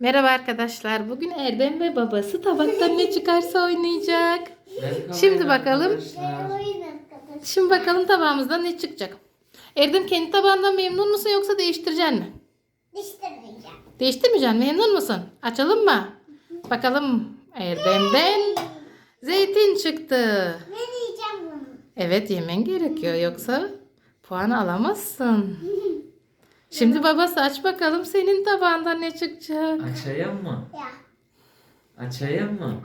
Merhaba arkadaşlar. Bugün Erdem ve babası tabaktan ne çıkarsa oynayacak. Merhaba Şimdi bakalım. arkadaşlar. Şimdi bakalım tabağımızdan ne çıkacak. Erdem kendi tabağından memnun musun yoksa değiştireceksin mi? Değiştirmeyeceğim. Değiştirmeyeceksin memnun musun? Açalım mı? Bakalım Erdem'den zeytin çıktı. Ne diyeceğim bunu? Evet yemen gerekiyor yoksa puan alamazsın. Şimdi babası aç bakalım senin tabağından ne çıkacak. Açayım mı? Ya. Açayım mı?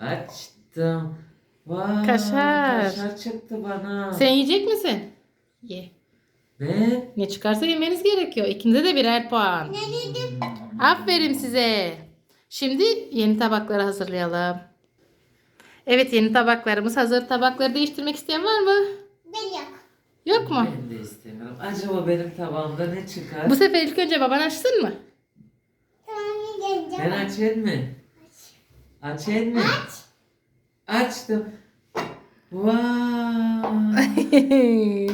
Aç. Açtım. Vay, Kaşar. Kaşar çıktı bana. Sen yiyecek misin? Ye. Ne? Ne çıkarsa yemeniz gerekiyor. İkinize de birer puan. Ne dedim? Aferin size. Şimdi yeni tabakları hazırlayalım. Evet yeni tabaklarımız hazır. Tabakları değiştirmek isteyen var mı? Ben yok. Yok mu? Ben de istemiyorum. Acaba benim tabağımda ne çıkar? Bu sefer ilk önce baban açsın mı? Tamam geleceğim? Ben açayım mı? Açayım mı? Aç. Açtım. Vay.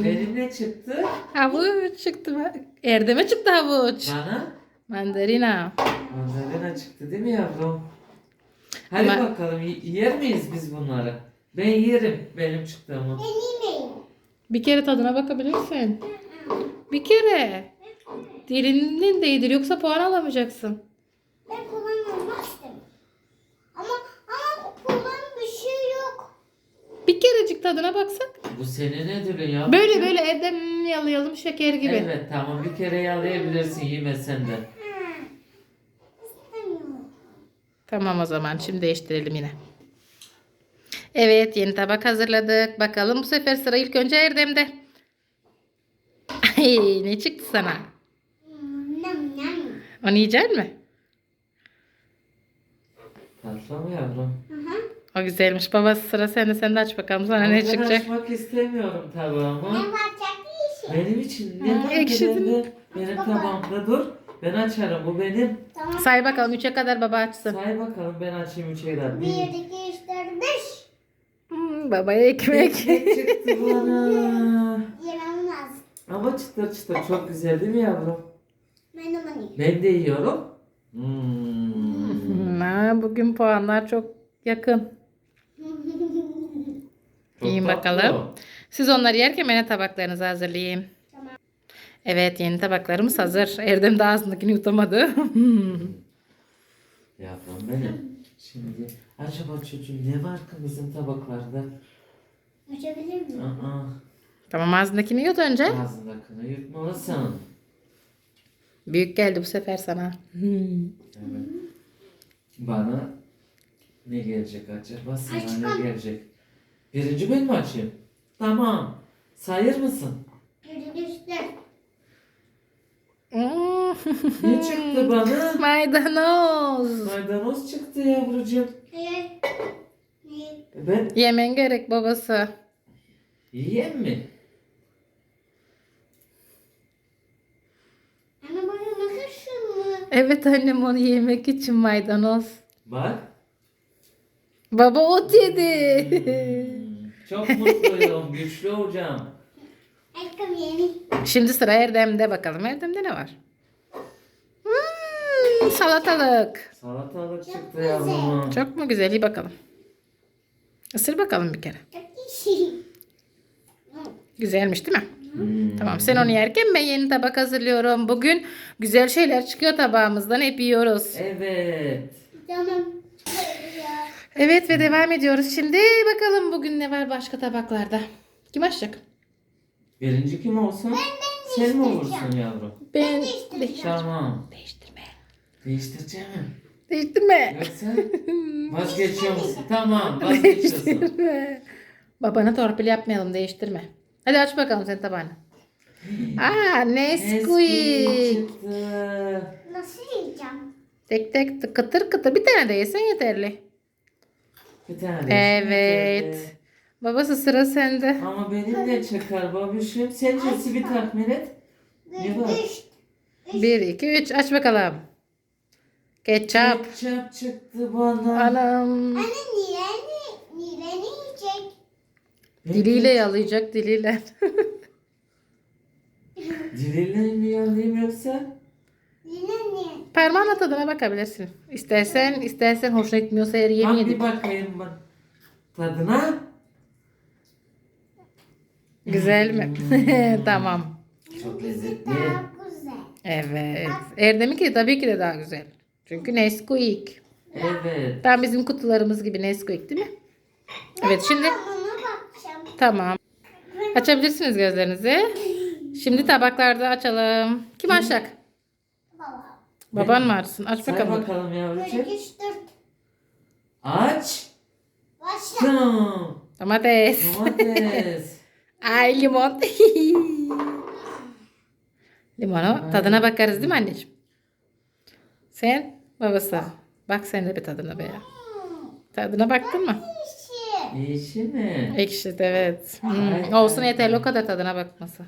benim ne çıktı? havuç çıktı mı? Erdem'e çıktı havuç. Bana Mandalina. mandalina çıktı değil mi yavrum? Hadi Ama- bakalım yer miyiz biz bunları? Ben yerim benim çıktığımı. Ben yemeyeyim. Bir kere tadına bakabilirsin. Bir kere. Dilinin değdir yoksa puan alamayacaksın. Ben kullanmamak istemiyorum. Ama ama kullan bir şey yok. Bir kerecik tadına baksak. Bu senin ödülün ya. Böyle böyle Erdem yalayalım şeker gibi. Evet tamam bir kere yalayabilirsin yemesen de. İstemiyorum. Tamam o zaman şimdi değiştirelim yine. Evet yeni tabak hazırladık. Bakalım bu sefer sıra ilk önce Erdem'de. Ay, ne çıktı sana? Onu yiyecek mi? Tatlı mı yavrum? Hı hı. O güzelmiş. Babası sıra sende. Sen de aç bakalım sana ne ben çıkacak. açmak istemiyorum Ne tabağımı. Benim için ne Ha, var ki ekşidin. bende? Benim tabağımda dur. Ben açarım bu benim. Tamam. Say bakalım 3'e kadar baba açsın. Say bakalım ben açayım üçe kadar. Bir. iki, babaya ekmek. Ne çıktı bana? Yemem lazım. Ama çıtır çıtır çok güzel değil mi yavrum? Ben de bunu. Ben de yiyorum. Hmm. Ha, bugün puanlar çok yakın. Çok Yiyin tatlı. bakalım. Siz onları yerken ben de tabaklarınızı hazırlayayım. Tamam. Evet yeni tabaklarımız hazır. Erdem de ağzındakini yutamadı. Yavrum benim. Şimdi acaba çocuğum ne var ki bizim tabaklarda? Açabilir miyim? Aa, tamam ağzındakini yut önce. ağzındakini yutmalısın. Büyük geldi bu sefer sana. Evet. Bana ne gelecek acaba? Sana ne gelecek? Birinci ben mi açayım? Tamam. Sayır mısın? Dört. Ne çıktı bana? Maydanoz. Maydanoz çıktı yavrucuğum. Ben Yemen gerek babası. yiyeyim mi? Anne bana bakarsın mı? Evet annem onu yemek için maydanoz. Bak. Baba ot yedi. Hmm, Çok mutluyum. Güçlü olacağım. Aşkım yeni. Şimdi sıra Erdem'de bakalım. Erdem'de ne var? Hmm, salatalık. Salatalık çıktı güzel. yavrum. Çok mu güzel? İyi bakalım. Isır bakalım bir kere. Çok. Güzelmiş değil mi? Hmm. Tamam sen onu yerken ben yeni tabak hazırlıyorum. Bugün güzel şeyler çıkıyor tabağımızdan hep yiyoruz. Evet. Tamam. Evet ve devam ediyoruz. Şimdi bakalım bugün ne var başka tabaklarda. Kim açacak? Birinci kim olsun? Sen mi olursun yavrum? Ben. değiştireceğim. Tamam. Değiştirme. Değiştireceğim. Değiştirme. Yoksa vazgeçiyor musun? Tamam vazgeçiyorsun. Değiştirme. Babana torpil yapmayalım değiştirme. Hadi aç bakalım sen tabağını. Aa Nesquik çıktı. Nasıl yiyeceğim? Tek tek kıtır kıtır bir tane de yesen yeterli. Bir tane de Evet. Babası sıra sende. Ama benim de çıkar babuşum. Sen cinsi bir tahmin et. Ne var? Bir, üç. 1, 2, 3 aç bakalım. Ketçap. Ketçap çıktı bana. Anam. Anne niye ne? Niye ne yiyecek? Diliyle yalayacak diliyle. Diliyle mi yalayayım yoksa? Niye ne? parmağınla tadına bakabilirsin. İstersen istersen hoşuna gitmiyorsa eğer yeni Bak bir bakayım ben. Tadına. Güzel mi? tamam. Çok lezzetli. Daha güzel. Evet. Erdem'inki de tabii ki de daha güzel. Çünkü Nesquik. Evet. Tam bizim kutularımız gibi Nesquik değil mi? Evet şimdi tamam. Açabilirsiniz gözlerinizi. Şimdi tabaklarda açalım. Kim açacak? Baba. Baban mı açsın? Aç Say bakalım. bakalım yavrucuğum. dört. Aç. Başla. Tamam. Domates. Domates. Ay limon. Limonu tadına bakarız değil mi anneciğim? Sen babası. Bak sen de bir tadına be. Tadına baktın mı? Yeşil mi? Ekşi evet. Hmm, Olsun yeterli o kadar tadına bakması.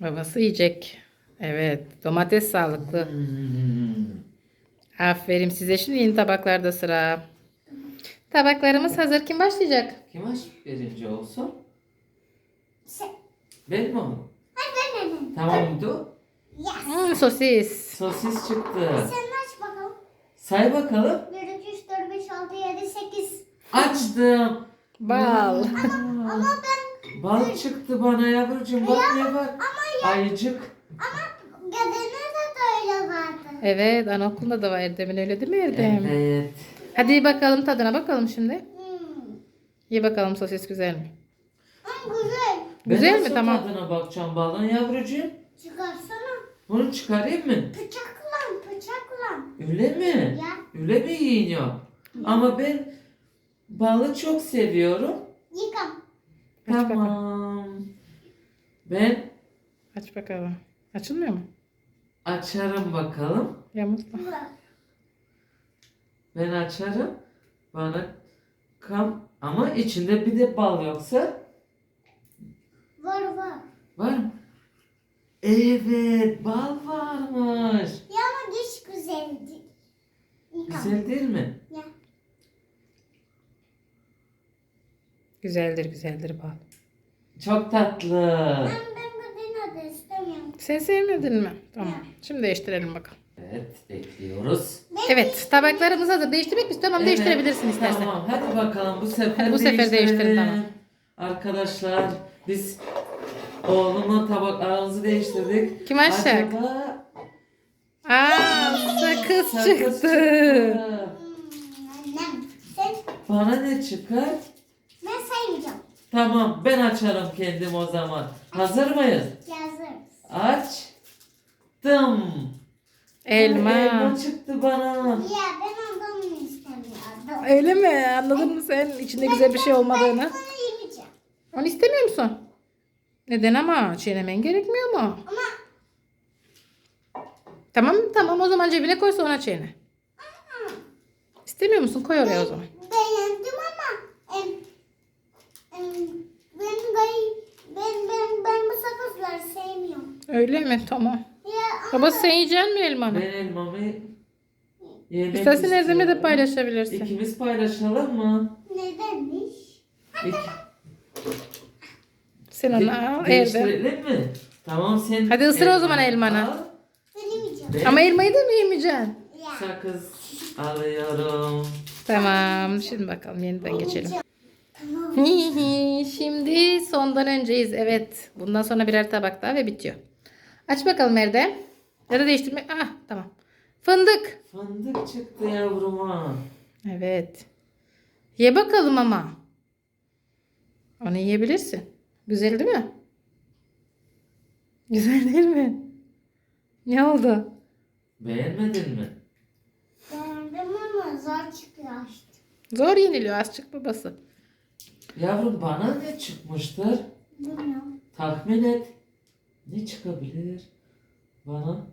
Babası yiyecek. Evet. Domates sağlıklı. Hmm. Aferin size. Şimdi yeni tabaklarda sıra. Tabaklarımız hazır. Kim başlayacak? Kim aç birinci olsun? Sen. Ben mi? Hadi ben ben. Tamam dur. Yes. Hmm, sosis. Sosis çıktı. Sen aç bakalım. Say bakalım. 1, 2, 3, 4, 5, 6, 7, 8. Açtım. Bal. Ama ben Bal çıktı bana yavrucuğum. Bak ne var? Ayıcık. ama gadene de öyle vardı. Evet anaokulunda da var Erdem'in öyle değil mi Erdem? Evet. Hadi bakalım tadına bakalım şimdi. Hmm. Ye bakalım sosis güzel mi? Ama güzel. Güzel ben mi? nasıl Tamam. tadına bakacağım balın yavrucuğum. Çıkarsana. Bunu çıkarayım mı? Bıçakla, bıçakla. Öyle mi? Ya. Öyle mi yiyiniyor? Ama ben balı çok seviyorum. Yıkam. Aç bakalım. Tamam. Ben Aç bakalım. Açılmıyor mu? açarım bakalım. Yamutma. Ben açarım. Bana kam ama içinde bir de bal yoksa Var var. var mı? Evet, bal varmış. Ya ama diş güzeldi. Güzel değil mi? Ya. Güzeldir güzeldir bal. Çok tatlı. Ben, ben gadene de istemiyorum. Sen sevmedin mi? Tamam. Şimdi değiştirelim bakalım. Evet, ekliyoruz. Evet tabaklarımız hazır. Değiştirmek mi? Tamam Evet, değiştirebilirsin istersen. Tamam, hadi bakalım bu sefer Hadi bu sefer değiştirin, değiştirelim. tamam. Arkadaşlar, biz oğlumla tabaklarımızı değiştirdik. Kim açacak? Acaba Aa sakız sakız çıktı. çıktı. Hmm, annem. Sen, Bana ne çıkar? ben saymayacağım. Tamam, ben açarım kendim o zaman. Hazır mıyız? Yazarız. Açtım. Elma. Elma çıktı bana. Ya ben ondan istemiyordum. Öyle mi? Anladın mı sen içinde güzel bir şey olmadığını? Onu istemiyor musun? Neden ama? Çiğnemen gerekmiyor mu? Ama Tamam tamam o zaman cebine koy sonra çiğne. İstemiyor musun? Koy oraya o zaman. beğendim ama em, em, ben, ben, ben, ben, ben bu sakızları sevmiyorum. Öyle mi? Tamam. Ya Baba sen yiyecek mi elmanı? Ben elmamı yemek İstersen Erdem'le de istiyorum. paylaşabilirsin. İkimiz paylaşalım mı? nedenmiş? İki. Sen onu al değiştirelim mi? Tamam sen. Hadi ısır o zaman elmanı al. Ben Ama elmayı da mı yemeyeceksin? Ya. sakız alıyorum. Tamam. Şimdi bakalım yeniden geçelim. Tamam. Şimdi sondan önceyiz. Evet. Bundan sonra birer tabak daha ve bitiyor. Aç bakalım Erdem. Ya da değiştirme. Ah tamam. Fındık. Fındık çıktı yavruma. Evet. Ye bakalım ama. Onu yiyebilirsin. Güzel değil mi? Güzel değil mi? Ne oldu? Beğenmedin mi? Beğendim ama zor çıkıyor işte. Zor yeniliyor azıcık babası. Yavrum bana ne çıkmıştır? Bilmiyorum. Tahmin et. Ne çıkabilir? Bana.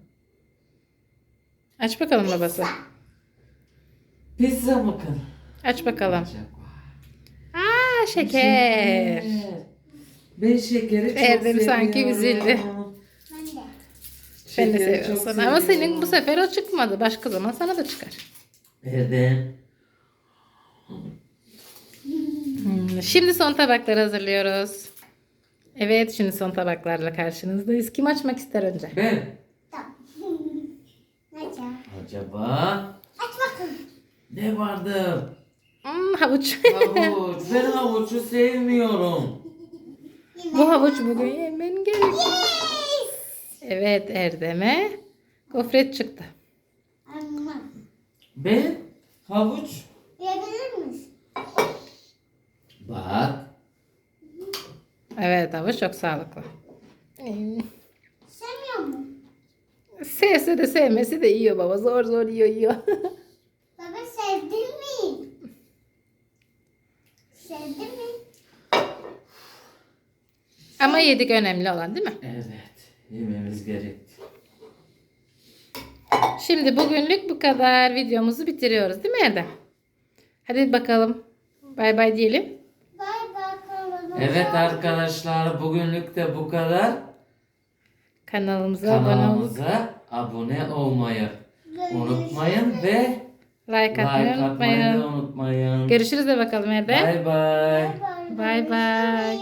Aç bakalım babası. Pizza mı kız? Aç bakalım. Acaba? Aa şeker. Ben şekeri çok Erdem sanki seviyorum. üzüldü. Ben de. Ben de Şekeri seviyorum çok sana. Ama senin seviyorum. bu sefer o çıkmadı. Başka zaman sana da çıkar. Erdem. Hmm, Şimdi son tabakları hazırlıyoruz. Evet şimdi son tabaklarla karşınızdayız. Kim açmak ister önce? Ben. Tamam. Acaba Aç bakalım. ne vardı? Hmm, havuç. Havuç. ben havucu sevmiyorum. Bu havuç bugün yemen gerek. Yes. Evet Erdem'e gofret çıktı. Amma. Ben havuç. Yiyebilir misin? Bak. Evet havuç çok sağlıklı. Sevmiyor mu? Sevse de sevmese de yiyor baba. Zor zor yiyor yiyor. Baba sevdin mi? Sevdin mi? Ama yedik önemli olan değil mi? Evet. Yememiz gerekti. Şimdi bugünlük bu kadar. Videomuzu bitiriyoruz değil mi Erdem? Hadi bakalım. Bay bay diyelim. Bay bakalım. Evet arkadaşlar bugünlük de bu kadar. Kanalımıza Kanalımıza abone olmayı unutmayın ve like like atmayı atmayı da unutmayın. unutmayın. Görüşürüz de bakalım Erdem. Bay bay. Bay Bay bay.